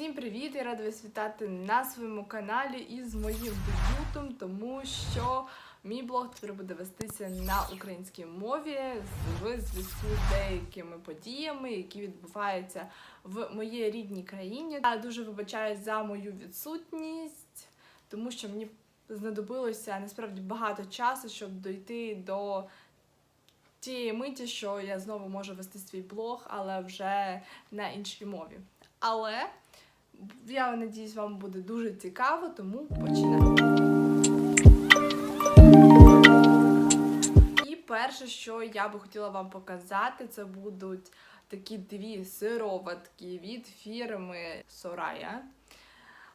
Всім привіт! Я рада вас вітати на своєму каналі із моїм дебютом, тому що мій блог тепер буде вестися на українській мові в зв'язку з деякими подіями, які відбуваються в моїй рідній країні. Я дуже вибачаюсь за мою відсутність, тому що мені знадобилося насправді багато часу, щоб дойти до тієї миті, що я знову можу вести свій блог, але вже на іншій мові. Але я надіюсь, вам буде дуже цікаво, тому починаємо. І перше, що я би хотіла вам показати, це будуть такі дві сироватки від фірми Soraya.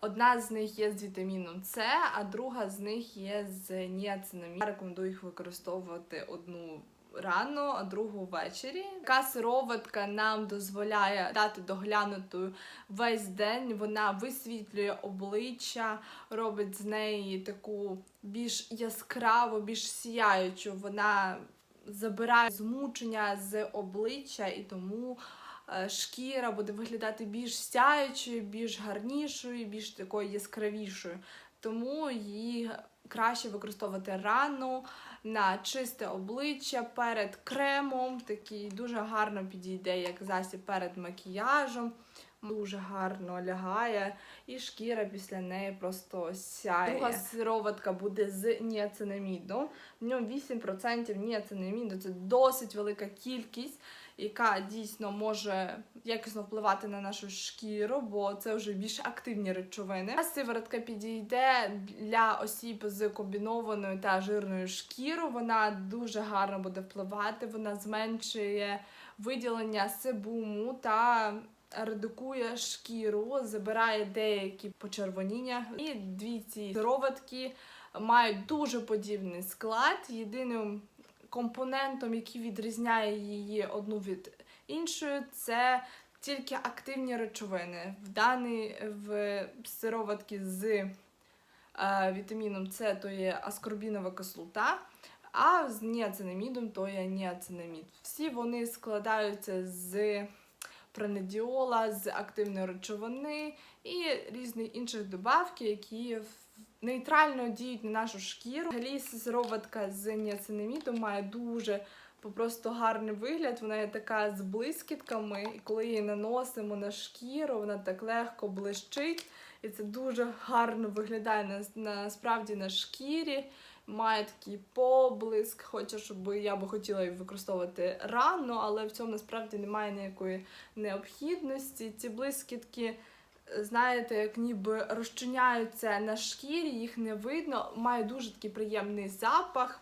Одна з них є з вітаміном С, а друга з них є з ніацинамідом. Я рекомендую їх використовувати одну рано, а другу ввечері. Така сироватка нам дозволяє дати доглянутою весь день. Вона висвітлює обличчя, робить з неї таку більш яскраву, більш сяючу. Вона забирає змучення з обличчя і тому. е, Шкіра буде виглядати більш сяючою, більш гарнішою, більш такою яскравішою. Тому її краще використовувати рано на чисте обличчя перед кремом. Такий дуже гарно підійде, як засіб перед макіяжем. Дуже гарно лягає, і шкіра після неї просто сяє. Друга сироватка буде з ніацинаміду. В ньому 8% ніацинаміду це досить велика кількість, яка дійсно може якісно впливати на нашу шкіру, бо це вже більш активні речовини. А сиворотка підійде для осіб з комбінованою та жирною шкірою. Вона дуже гарно буде впливати. Вона зменшує виділення себуму та редукує шкіру, забирає деякі почервоніння. І дві ці сироватки мають дуже подібний склад. Єдиним компонентом, який відрізняє її одну від іншої, це тільки активні речовини. В даній в сироватки з е, вітаміном С то є аскорбінова кислота. А з ніацинамідом то є ніацинамід. Всі вони складаються з пранедіола, з активної речовини і різні інших добавки, які нейтрально діють на нашу шкіру. Взагалі сироватка з ніацинамідом має дуже просто гарний вигляд. Вона є така з блискітками, і коли її наносимо на шкіру, вона так легко блищить. І це дуже гарно виглядає на, насправді на шкірі. Має такий поблиск, хоча щоб я би хотіла використовувати рано, але в цьому насправді немає ніякої необхідності. Ці блискітки, знаєте, як ніби розчиняються на шкірі, їх не видно, має дуже такий приємний запах,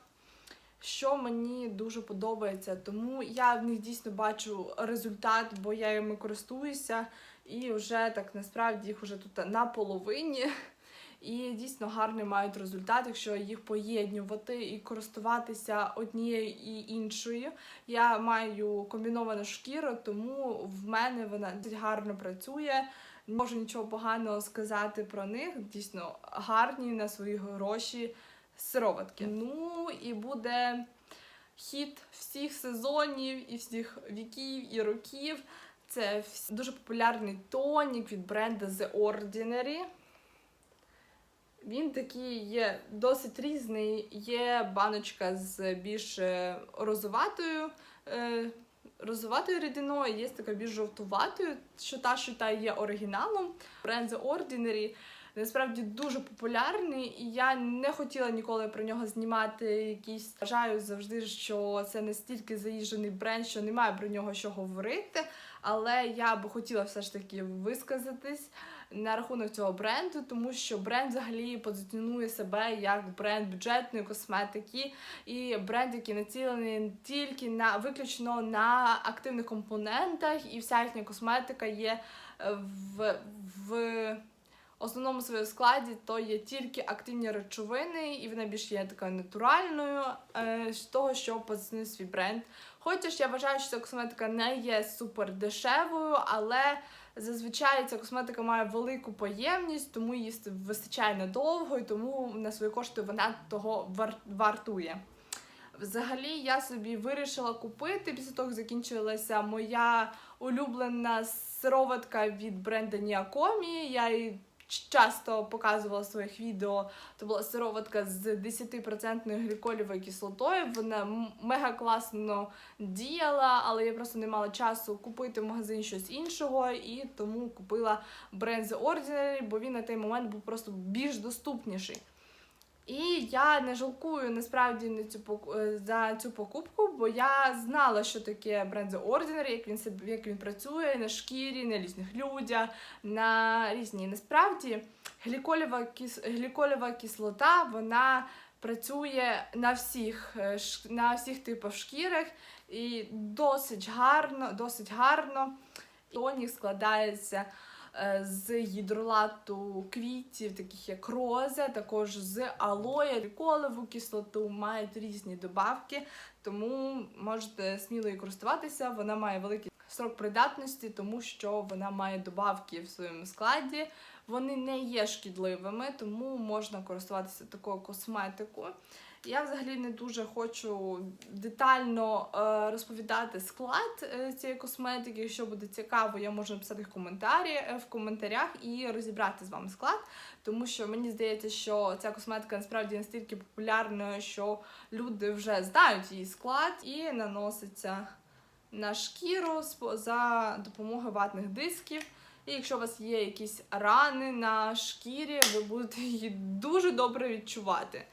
що мені дуже подобається. Тому я в них дійсно бачу результат, бо я їми користуюся, і вже так насправді їх вже тут на половині. І дійсно гарний мають результат, якщо їх поєднювати і користуватися однією і іншою. Я маю комбіновану шкіру, тому в мене вона гарно працює. Не можу нічого поганого сказати про них. Дійсно гарні на свої гроші сироватки. Ну і буде хіт всіх сезонів і всіх віків і років. Це дуже популярний тонік від бренду The Ordinary. Він такий є досить різний. Є баночка з більш е, розоватою, е, рідиною, є така більш жовтуватою, що та, що та є оригіналом. Бренд The Ordinary насправді дуже популярний, і я не хотіла ніколи про нього знімати якісь. Вважаю завжди, що це настільки заїжджений бренд, що немає про нього що говорити. Але я би хотіла все ж таки висказатись на рахунок цього бренду, тому що бренд взагалі позиціонує себе як бренд бюджетної косметики і бренд, який націлений тільки на виключно на активних компонентах, і вся їхня косметика є е, в, в основному своєму складі, то є тільки активні речовини, і вона більш є така натуральною е, з того, що позиціонує свій бренд. Хоча ж я вважаю, що ця косметика не є супер дешевою, але зазвичай ця косметика має велику поємність, тому її вистачає надовго, і тому на свої кошти вона того вар- вартує. Взагалі, я собі вирішила купити після того, як закінчилася моя улюблена сироватка від бренду Ніакомі. Я її часто показувала своїх відео. Це була сироватка з 10% гліколівою кислотою. Вона мега класно діяла, але я просто не мала часу купити в магазині щось іншого, і тому купила бренд The Ordinary, бо він на той момент був просто більш доступніший. І я не жалкую насправді е, за цю покупку, бо я знала, що таке бренд The Ordinary, як він як він працює на шкірі, на різних людях, на різні. Насправді гліколєва кис... гліколєва кислота вона працює на всіх е, на всіх типах шкірах і досить гарно, досить гарно. Тонік складається з гідролату квітів, таких як роза, також з алоє, ріколеву кислоту, мають різні добавки, тому можете сміло і користуватися. Вона має великий срок придатності, тому що вона має добавки в своєму складі. Вони не є шкідливими, тому можна користуватися такою косметикою. Я взагалі не дуже хочу детально е, розповідати склад е, цієї косметики. Якщо буде цікаво, я можу написати коментарі е, в коментарях і розібрати з вами склад, тому що мені здається, що ця косметика насправді настільки популярна, що люди вже знають її склад і наноситься на шкіру за допомогою ватних дисків. І якщо у вас є якісь рани на шкірі, ви будете її дуже добре відчувати.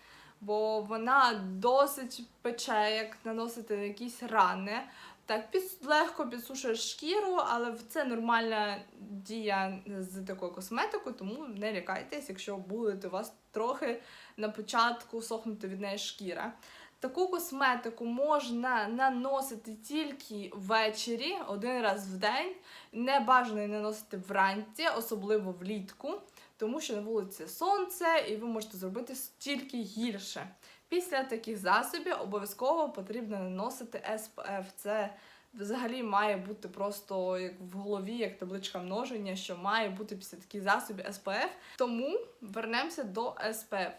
Бо вона досить пече, як наносити якісь рани. Так, під, легко підсушує шкіру, але це нормальна дія з такою косметикою, тому не лякайтесь, якщо буде у вас трохи на початку сохнути від неї шкіра. Таку косметику можна наносити тільки ввечері, один раз в день. Не бажано наносити вранці, особливо влітку, тому що на вулиці сонце, і ви можете зробити тільки гірше. Після таких засобів обов'язково потрібно наносити SPF. Це взагалі має бути просто як в голові, як табличка множення, що має бути після таких засобів SPF. Тому вернемося до SPF.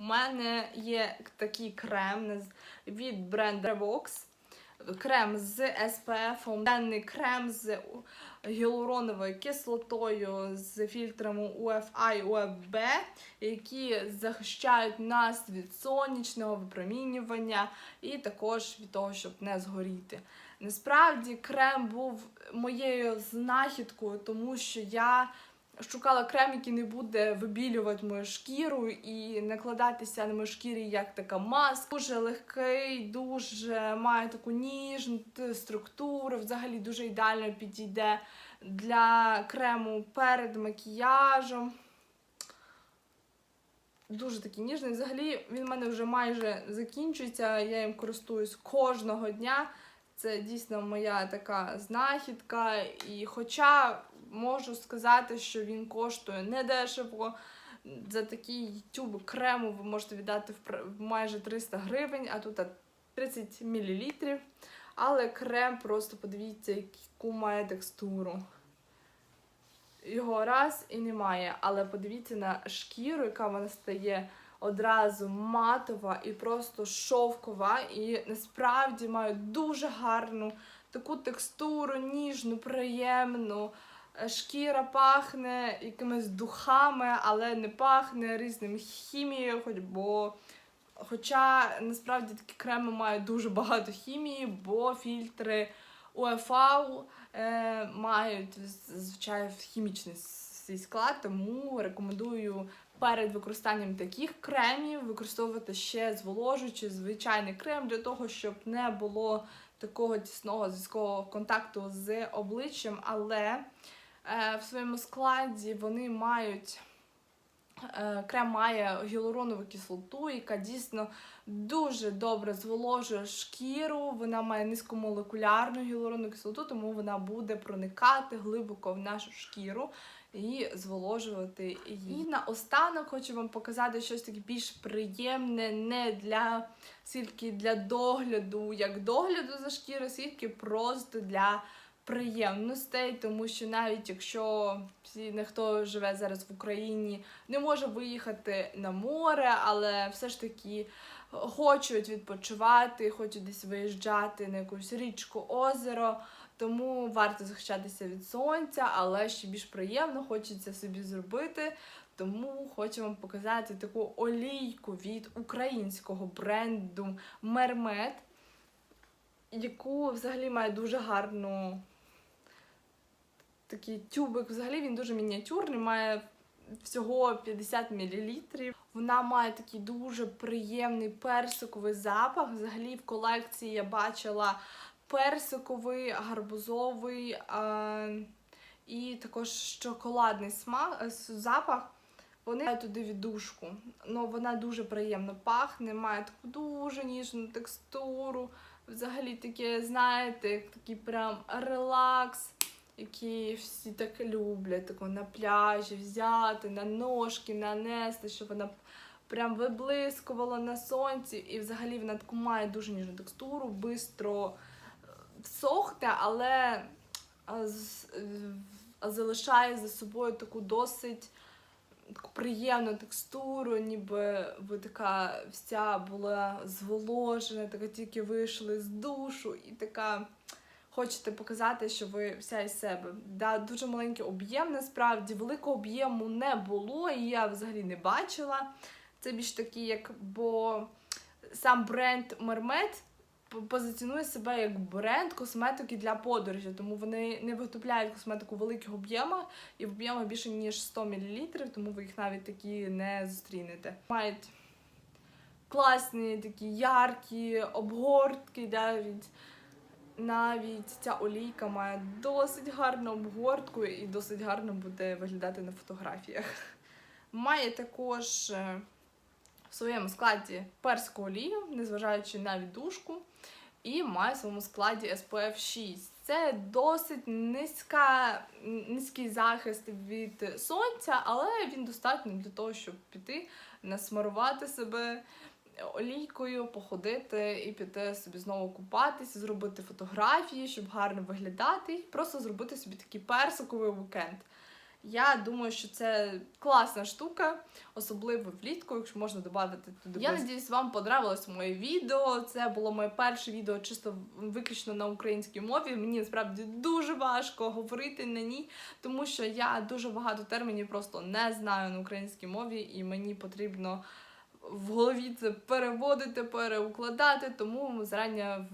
У мене є такий крем від бренду Revox. Крем з SPF, денний крем з гіалуроновою кислотою, з фільтрами UFA і UFB, які захищають нас від сонячного випромінювання і також від того, щоб не згоріти. Насправді крем був моєю знахідкою, тому що я шукала крем, який не буде вибілювати мою шкіру і накладатися на мою шкірі як така маска. Дуже легкий, дуже має таку ніжну структуру, взагалі дуже ідеально підійде для крему перед макіяжем. Дуже такий ніжний. Взагалі він в мене вже майже закінчується. Я їм користуюсь кожного дня. Це дійсно моя така знахідка. І хоча можу сказати, що він коштує недешево. За такий тюб крему ви можете віддати в майже 300 гривень, а тут 30 мл. Але крем просто подивіться, яку має текстуру. Його раз і немає. Але подивіться на шкіру, яка вона стає одразу матова і просто шовкова. І насправді має дуже гарну таку текстуру, ніжну, приємну. Е, Шкіра пахне якимись духами, але не пахне різним хімією, хоч бо. Хоча насправді такі креми мають дуже багато хімії, бо фільтри УЕФА е, мають звичайно хімічний свій склад, тому рекомендую перед використанням таких кремів використовувати ще зволожуючий звичайний крем для того, щоб не було такого тісного зв'язкового контакту з обличчям, але в своєму складі вони мають. е, Крем має гіалуронову кислоту, яка дійсно дуже добре зволожує шкіру. Вона має низькомолекулярну гіалуронову кислоту, тому вона буде проникати глибоко в нашу шкіру і зволожувати її. І наостанок хочу вам показати щось таке більш приємне, не для скільки для догляду, як догляду за шкірою, скільки просто для приємностей, тому що навіть якщо всі не хто живе зараз в Україні, не може виїхати на море, але все ж таки хочуть відпочивати, хочуть десь виїжджати на якусь річку, озеро, Тому варто захищатися від сонця, але ще більш приємно хочеться собі зробити. Тому хочу вам показати таку олійку від українського бренду Мермет, яку взагалі має дуже гарну такий тюбик. Взагалі він дуже мініатюрний, має всього 50 мл. Вона має такий дуже приємний персиковий запах. Взагалі в колекції я бачила персиковий, гарбузовий а, і також шоколадний смак, запах. Вони мають туди віддушку. Ну, вона дуже приємно пахне, має таку дуже ніжну текстуру. Взагалі таке, знаєте, такий прям релакс, який всі так люблять, тако на пляжі взяти, на ножки, нанести, щоб вона прям виблискувала на сонці. І взагалі вона таку має дуже ніжну текстуру, бистро е, всохне, але е, залишає за собою таку досить таку приємну текстуру, ніби ви така вся була зволожена, така тільки вийшли з душу і така. Хочете показати, що ви вся із себе. Да, дуже маленький об'єм, насправді великого об'єму не було, і я взагалі не бачила. Це більш такий, як бо сам бренд п- позиціонує себе як бренд косметики для подорожі, тому вони не виготовляють косметику в великих об'ємах і в об'ємах більше ніж 100 мл, тому ви їх навіть такі не зустрінете. Мають класні такі яркі обгортки, навіть навіть ця олійка має досить гарну обгортку і досить гарно буде виглядати на фотографіях. Має також е, в своєму складі перську олію, незважаючи на віддушку, і має в своєму складі SPF 6. Це досить низька, низький захист від сонця, але він достатньо для того, щоб піти, насмарувати себе олійкою, походити і піти собі знову купатися, зробити фотографії, щоб гарно виглядати, і просто зробити собі такий персиковий вікенд. Я думаю, що це класна штука, особливо влітку, якщо можна додати туди. Я надіюсь, вам понравилось моє відео. Це було моє перше відео чисто виключно на українській мові. Мені насправді дуже важко говорити на ній, тому що я дуже багато термінів просто не знаю на українській мові, і мені потрібно в голові це переводити, переукладати, тому зрання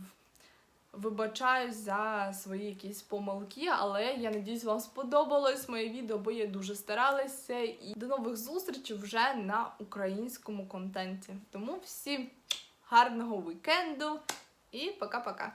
вибачаюсь за свої якісь помилки, але я надіюсь, вам сподобалось моє відео, бо я дуже старалася. І до нових зустрічей вже на українському контенті. Тому всім гарного вікенду і пока-пока!